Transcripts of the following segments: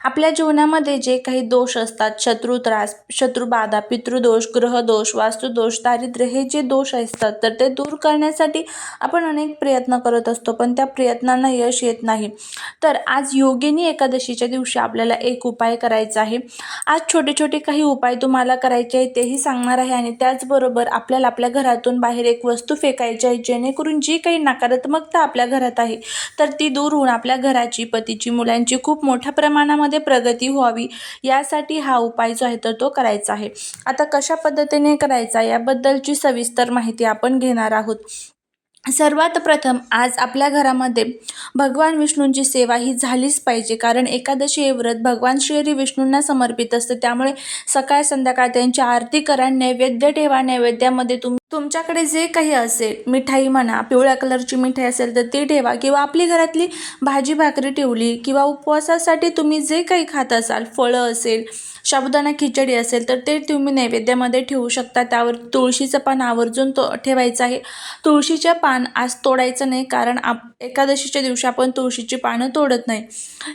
आपल्या जीवनामध्ये जे काही दोष असतात शत्रू त्रास शत्रुबाधा पितृदोष ग्रहदोष वास्तुदोष दारिद्र्य हे जे दोष असतात तर ते दूर करण्यासाठी आपण अनेक प्रयत्न करत असतो पण त्या प्रयत्नांना यश येत नाही. तर आज योगिनी एकादशीच्या दिवशी आपल्याला एक उपाय करायचा आहे. आज छोटे छोटे काही उपाय तुम्हाला करायचे आहे तेही सांगणार आहे आणि त्याचबरोबर आपल्याला आपल्या घरातून बाहेर एक वस्तू फेकायची आहे जेणेकरून जी काही नकारात्मकता आपल्या घरात आहे तर ती दूर होऊन आपल्या घराची पतीची मुलांची खूप मोठ्या प्रमाणामध्ये प्रगती व्हावी यासाठी हा उपाय जो आहे तर तो करायचा आहे. आता कशा पद्धतीने करायचा याबद्दलची सविस्तर माहिती आपण घेणार आहोत. सर्वात प्रथम आज आपल्या घरामध्ये भगवान विष्णूंची सेवा ही झालीच पाहिजे. कारण एकादशी हे व्रत भगवान श्री विष्णूंना समर्पित असते. त्यामुळे सकाळ संध्याकाळ त्यांची आरती करा नैवेद्य ठेवा नैवेद्यामध्ये तुम्ही तुमच्याकडे जे काही असेल मिठाई म्हणा पिवळ्या कलरची मिठाई असेल तर ती ठेवा किंवा आपली घरातली भाजी भाकरी ठेवली किंवा उपवासासाठी तुम्ही जे काही खात असाल फळं असेल साबुदाणा खिचडी असेल तर ते तुम्ही नैवेद्यामध्ये ठेवू शकता. त्यावर तुळशीचं पान आवर्जून तो ठेवायचं आहे. तुळशीचं पान आज तोडायचं नाही कारण आप एकादशीच्या दिवशी आपण तुळशीची पानं तोडत नाही.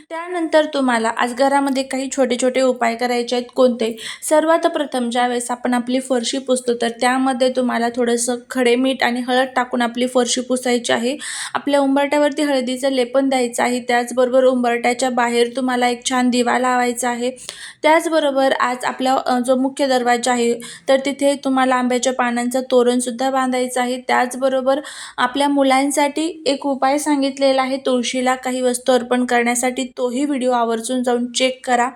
त्यानंतर तुम्हाला आज घरामध्ये काही छोटे छोटे उपाय करायचे आहेत कोणते? सर्वात प्रथम ज्यावेळेस आपण आपली फरशी पुसतो तर त्यामध्ये तुम्हाला थोडंसं खडे मीठ आणि हळद टाकून आपली फरशी पुसायची आहे. आपल्या उंबरट्यावरती हळदीचं लेपन द्यायचं आहे. त्याचबरोबर उंबरट्याच्या बाहेर तुम्हाला एक छान दिवा लावायचा आहे. त्याचबरोबर आज आपला जो मुख्य दरवाजा आहे तर तिथे तुम्हाला आंब्याच्या पानांचं तोरणसुद्धा बांधायचं आहे. त्याचबरोबर आपल्या मुलांसाठी एक उपाय सांगितलेला आहे. तुळशीला काही वस्तू अर्पण करण्यासाठी तोही व्हिडिओ आवर्जून जाऊन चेक करा.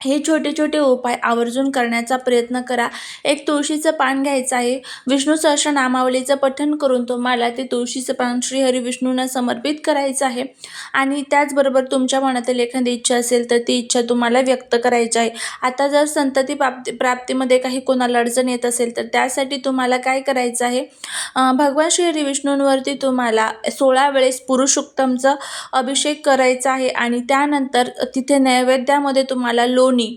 हे छोटे छोटे उपाय आवर्जून करण्याचा प्रयत्न करा. एक तुळशीचं पान घ्यायचं आहे. विष्णू सहस्रनामावलीचं पठण करून तुम्हाला ते तुळशीचं पान श्री हरी विष्णूंना समर्पित करायचं आहे. आणि त्याचबरोबर तुमच्या मनातील एखादी इच्छा असेल तर ती इच्छा तुम्हाला व्यक्त करायची आहे. आता जर संतती प्राप्ती प्राप्तीमध्ये काही कोणाला अडचण येत असेल तर त्यासाठी तुम्हाला काय करायचं आहे? भगवान श्री हरी विष्णूंवरती तुम्हाला सोळा वेळेस पुरुषोत्तमचं अभिषेक करायचा आहे. आणि त्यानंतर तिथे नैवेद्यामध्ये तुम्हाला लोणी लोणी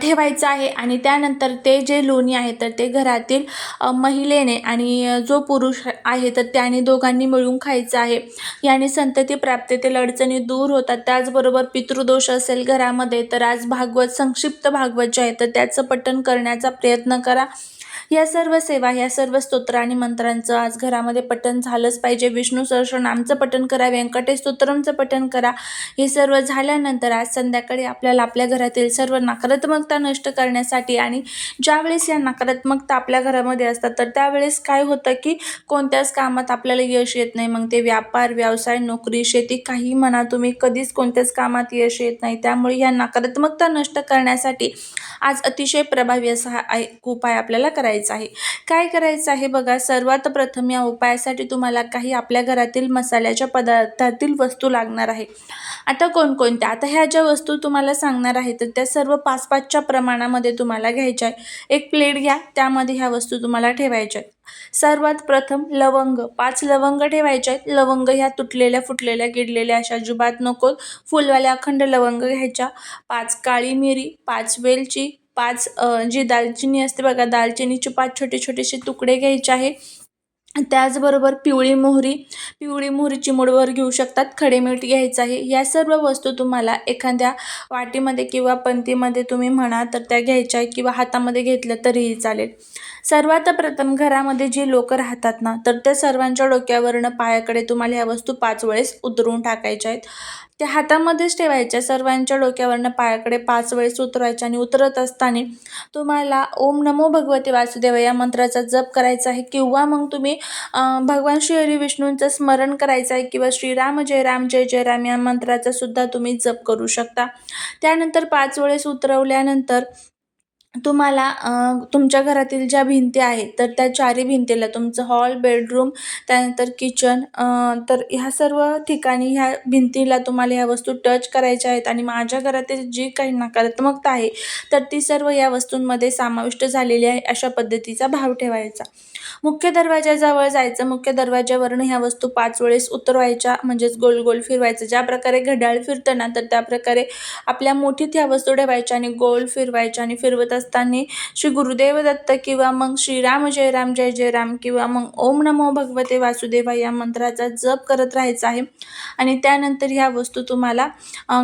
ठेवायचं आहे आणि त्यानंतर ते जे लोणी आहे तर ते घरातील महिलेने आणि जो पुरुष आहे तर त्याने दोघांनी मिळून खायचं आहे. याने संतती प्राप्तीतील अडचणी दूर होतात. त्याचबरोबर पितृदोष असेल घरामध्ये तर आज भागवत संक्षिप्त भागवत जे आहे तर त्याचं पठण करण्याचा प्रयत्न करा. या सर्व सेवा या सर्व स्तोत्र आणि मंत्रांचं आज घरामध्ये पठण झालंच पाहिजे. विष्णू सहस्रनामचं पठण करा व्यंकटेश स्तोत्रमचं पठण करा. हे सर्व झाल्यानंतर आज संध्याकाळी आपल्याला आपल्या घरातील सर्व नकारात्मकता नष्ट करण्यासाठी आणि ज्यावेळेस या नकारात्मकता आपल्या घरामध्ये असतात तर त्यावेळेस काय होतं की कोणत्याच कामात आपल्याला यश येत नाही. मग ते व्यापार व्यवसाय नोकरी शेती काही म्हणा तुम्ही कधीच कोणत्याच कामात यश येत नाही. त्यामुळे या नकारात्मकता नष्ट करण्यासाठी आज अतिशय प्रभावी असा उपाय आपल्याला करायचं आहे? काय करायचं आहे बघा सर्वात प्रथम या उपायासाठी तुम्हाला काही आपल्या घरातील मसाल्याच्या पदार्थातील वस्तू लागणार आहे. आता कोणकोणत्या? आता ह्या ज्या वस्तू तुम्हाला सांगणार आहे तर त्या सर्व पाच पाचच्या प्रमाणामध्ये तुम्हाला घ्यायच्या आहे एक प्लेट घ्या त्यामध्ये ह्या वस्तू तुम्हाला ठेवायच्या आहेत. सर्वात प्रथम लवंग पाच लवंग ठेवायचे आहेत. लवंग ह्या तुटलेल्या फुटलेल्या गिडलेल्या अशा अजिबात नको. फुलवाल्या अखंड लवंग घ्यायच्या. पाच काळी मिरी पाच वेलची पाच जी दालचिनी असते बघा दालचिनीचे पाच छोटे छोटेसे तुकडे घ्यायचे आहे. त्याचबरोबर पिवळी मोहरी पिवळी मोहरी चिमूडवर घेऊ शकतात खडे मीठ घ्यायचं आहे. या सर्व वस्तू तुम्हाला एखाद्या वाटीमध्ये किंवा पंतीमध्ये तुम्ही म्हणा तर त्या घ्यायच्या आहेत किंवा हातामध्ये घेतल्या तरीही चालेल. सर्वात प्रथम घरामध्ये जे लोक राहतात ना तर त्या सर्वांच्या डोक्यावरनं पायाकडे तुम्हाला ह्या वस्तू पाच वेळेस उतरून टाकायच्या आहेत. त्या हातामध्येच ठेवायच्या सर्वांच्या डोक्यावरनं पायाकडे पाच वेळेस उतरवायच्या आणि उतरत असताना तुम्हाला ओम नमो भगवते वासुदेव या मंत्राचा जप करायचा आहे किंवा मग तुम्ही भगवान श्री हरी विष्णूंचं स्मरण करायचं आहे किंवा श्रीराम जय राम जय जय राम या मंत्राचा सुद्धा तुम्ही जप करू शकता. त्यानंतर पाच वेळेस उतरवल्यानंतर तुम्हाला तुमच्या घरातील ज्या भिंती आहेत तर त्या चारी भिंतीला तुमचं हॉल बेडरूम त्यानंतर किचन तर ह्या सर्व ठिकाणी ह्या भिंतीला तुम्हाला ह्या वस्तू टच करायच्या आहेत आणि माझ्या घरातील जी काही नकारात्मकता आहे तर ती सर्व या वस्तूंमध्ये समाविष्ट झालेली आहे अशा पद्धतीचा भाव ठेवायचा. मुख्य दरवाजाजवळ जायचं मुख्य दरवाजावरून ह्या वस्तू पाच वेळेस उतरवायच्या म्हणजेच गोल गोल फिरवायचं. ज्या प्रकारे घड्याळ फिरतं ना तर त्या प्रकारे आपल्या मोठीत ह्या वस्तू ठेवायच्या आणि गोल फिरवायच्या आणि फिरवत असताना श्री गुरुदेव दत्त किंवा मग श्रीराम जय राम जय जय राम किंवा मग ओम नमो भगवते वासुदेवा या मंत्राचा जप करत राहायचा आहे. आणि त्यानंतर ह्या वस्तू तुम्हाला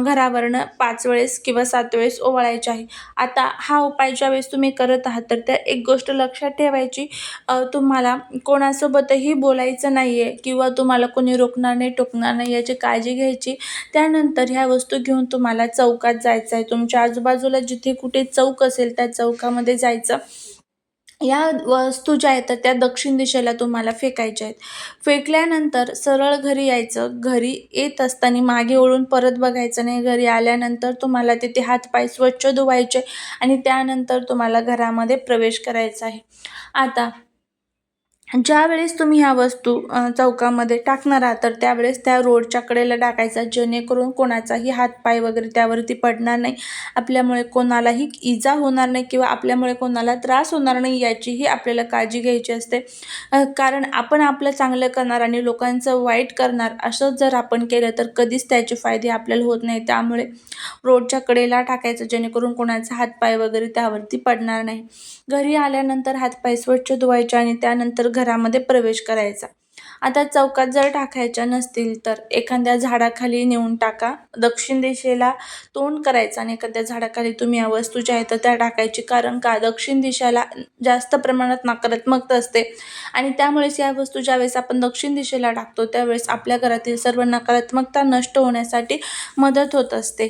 घरावरनं पाच वेळेस किंवा सात वेळेस ओवाळायच्या आहे. आता हा उपाय ज्या वेळेस तुम्ही करत आहात तर त्या एक गोष्ट लक्षात ठेवायची तुम्हाला कोणासोबतही बोलायचं नाही आहे किंवा तुम्हाला कोणी रोखणार नाही टोकणार नाही याची काळजी घ्यायची. त्यानंतर ह्या वस्तू घेऊन तुम्हाला चौकात जायचं आहे तुमच्या आजूबाजूला जिथे कुठे चौक असेल त्या चौकामध्ये जायचं. या वस्तू ज्या आहेत त्या दक्षिण दिशेला तुम्हाला फेकायच्या आहेत. फेकल्यानंतर सरळ घरी यायचं. घरी येत असताना मागे ओळून परत बघायचं नाही. घरी आल्यानंतर तुम्हाला तिथे हातपाय स्वच्छ धुवायचे आणि त्यानंतर तुम्हाला घरामध्ये प्रवेश करायचा आहे. आता ज्यावेळेस तुम्ही ह्या वस्तू चौकामध्ये टाकणार आहात तर त्यावेळेस त्या रोडच्या कडेला टाकायचा जेणेकरून कोणाचाही हातपाय वगैरे त्यावरती पडणार नाही. आपल्यामुळे कोणालाही इजा होणार नाही किंवा आपल्यामुळे कोणाला त्रास होणार नाही याचीही आपल्याला काळजी घ्यायची असते. कारण आपण आपलं चांगलं करणार आणि लोकांचं वाईट करणार असं जर आपण केलं तर कधीच त्याचे फायदे आपल्याला होत नाही. त्यामुळे रोडच्या कडेला टाकायचं जेणेकरून कोणाचा हातपाय वगैरे त्यावरती पडणार नाही. घरी आल्यानंतर हातपाय स्वच्छ धुवायचे आणि त्यानंतर घरामध्ये प्रवेश करायचा. आता चौकात जर टाकायच्या नसतील तर एखाद्या झाडाखाली नेऊन टाका. दक्षिण दिशेला तोंड करायचं आणि एखाद्या झाडाखाली तुम्ही या वस्तू ज्या आहेत त्या टाकायची. कारण का? दक्षिण दिशेला जास्त प्रमाणात नकारात्मकता असते. आणि त्यामुळेच या वस्तू ज्यावेळेस आपण दक्षिण दिशेला टाकतो त्यावेळेस आपल्या घरातील सर्व नकारात्मकता नष्ट होण्यासाठी मदत होत असते.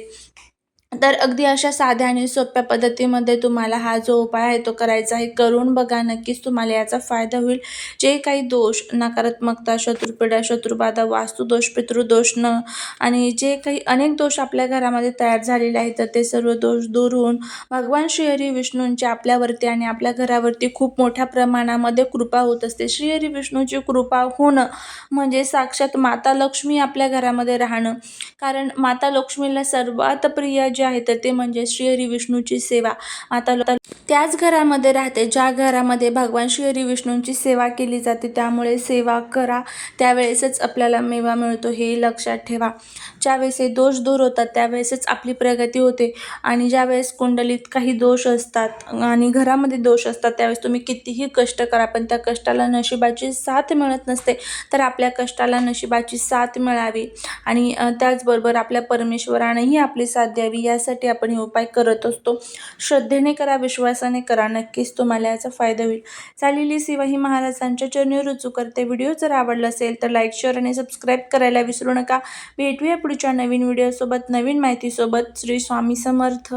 तर अगदी अशा साध्या आणि सोप्या पद्धतीमध्ये तुम्हाला हा जो उपाय आहे तो करायचा आहे. करून बघा नक्कीच तुम्हाला याचा फायदा होईल. जे काही दोष नकारात्मकता शत्रुपीडा शत्रुबाधा वास्तुदोष पितृदोष न आणि जे काही अनेक दोष आपल्या घरामध्ये तयार झालेले आहेत तर ते सर्व दोष दूर होऊन भगवान श्रीहरी विष्णूंची आपल्यावरती आणि आपल्या घरावरती खूप मोठ्या प्रमाणामध्ये कृपा होत असते. श्रीहरी विष्णूची कृपा होणं म्हणजे साक्षात माता लक्ष्मी आपल्या घरामध्ये राहणं. कारण माता लक्ष्मीला सर्वात प्रिय जे आहे तर ते म्हणजे श्रीहरी विष्णूची सेवा. माता त्याच घरामध्ये राहते ज्या घरामध्ये भगवान श्रीहरी विष्णूंची सेवा केली जाते त्यामुळे सेवा करा. त्यावेळेसच आपल्याला मेवा मिळतो हे लक्षात ठेवा. ज्यावेळेस हे दोष दूर होतात त्यावेळेसच आपली प्रगती होते. आणि ज्यावेळेस कुंडलीत काही दोष असतात आणि घरामध्ये दोष असतात त्यावेळेस तुम्ही कितीही कष्ट करा पण त्या कष्टाला नशिबाची साथ मिळत नसते तर आपल्या कष्टाला नशिबाची साथ मिळावी. आणि त्याचबरोबर आपल्या परमेश्वरानेही आपली साथ द्यावी यासाठी आपण हे उपाय करत असतो. श्रद्धेने करा विश्वासाने करा. नक्कीच तुम्हाला याचा फायदा होईल. चालेली सेवा ही महाराजांच्या चरणी रुजू करते. व्हिडिओ जर आवडला असेल तर लाईक शेअर आणि सबस्क्राईब करायला विसरू नका. भेटूया पुढच्या नवीन व्हिडिओसोबत नवीन माहितीसोबत. श्री स्वामी समर्थ.